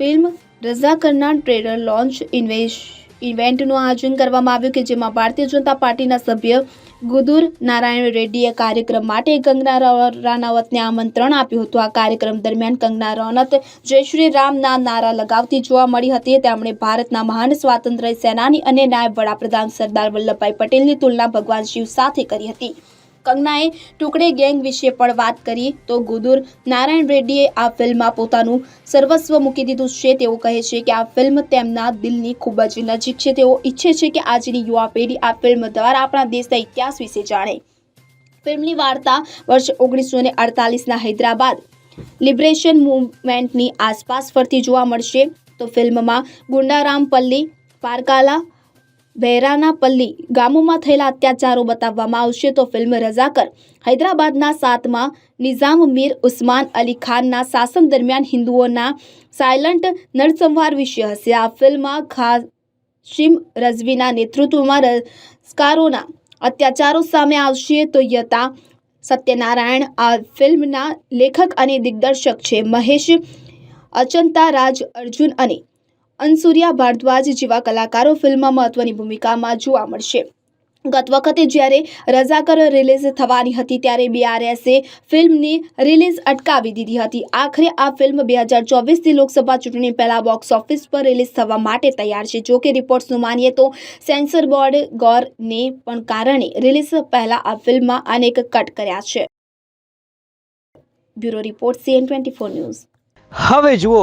Film રઝાકરના trailer launch ઇન્વેશ ઇવેન્ટનું આયોજન કરવામાં આવ્યું કે જેમાં ભારતીય જનતા પાર્ટીના સભ્ય ગુદુર નારાયણ રેડ્ડીએ કાર્યક્રમ માટે કંગના રાણાવતને આમંત્રણ આપ્યું હતું. આ કાર્યક્રમ દરમિયાન કંગના રનૌત જય શ્રી રામના નારા લગાવતી જોવા મળી હતી. તેમણે ભારતના મહાન સ્વાતંત્ર્ય સેનાની અને નાયબ વડાપ્રધાન સરદાર વલ્લભભાઈ પટેલની તુલના ભગવાન શિવ સાથે કરી હતી. કંગનાએ ટુકડે ગેંગ વિશે પણ વાત કરી, તો ગુદુર નારાયણ રેડ્ડીએ આ ફિલ્મમાં પોતાનું સર્વસ્વ મૂકી દીધું છે. તેઓ કહે છે કે આ ફિલ્મ તેમના દિલની ખૂબ જ નજીક છે. તેઓ ઈચ્છે છે કે આજની યુવા પેઢી આ ફિલ્મ દ્વારા આપણા દેશના ઇતિહાસ વિશે જાણે. ફિલ્મની વાર્તા વર્ષ ઓગણીસો ને અડતાલીસના હૈદરાબાદ લિબરેશન મુવમેન્ટની આસપાસ ફરતી જોવા મળશે. તો ફિલ્મમાં ગુંડારામ પલ્લી, પારકાલા બહેરાનાપલ્લી ગામોમાં થયેલા અત્યાચારો બતાવવામાં આવશે તો ફિલ્મ રઝાકર હૈદરાબાદના સાતમાં નિઝામ મીર ઉસ્માન અલી ખાનના શાસન દરમિયાન હિન્દુઓના સાયલન્ટ નરસંહાર વિશે હશે. આ ફિલ્મમાં ખાશિમ રઝવીના નેતૃત્વમાં રસ્કારોના અત્યાચારો સામે આવશે તો યતા સત્યનારાયણ આ ફિલ્મના લેખક અને દિગ્દર્શક છે. મહેશ અચંતા રાજ અર્જુન અને અનસુરિયા ભારદ્વાજ જેવા કલાકારો ફિલ્મમાં મહત્વની ભૂમિકામાં જોવા મળશે. ગત વખતે જ્યારે રઝાકર રિલીઝ થવાની હતી ત્યારે બીઆરએસે ફિલ્મની રિલીઝ અટકાવી દીધી હતી. આખરે આ ફિલ્મ બે હજાર ચોવીસથી લોકસભા ચૂંટણી પહેલાં બોક્સ ઓફિસ પર રિલીઝ થવા માટે તૈયાર છે. જો કે રિપોર્ટ્સનું માનીએ તો સેન્સર બોર્ડ ગોરને પણ કારણે રિલીઝ પહેલા આ ફિલ્મમાં અનેક કટ કર્યા છે. Bureau report CN twenty news. હવે જુઓ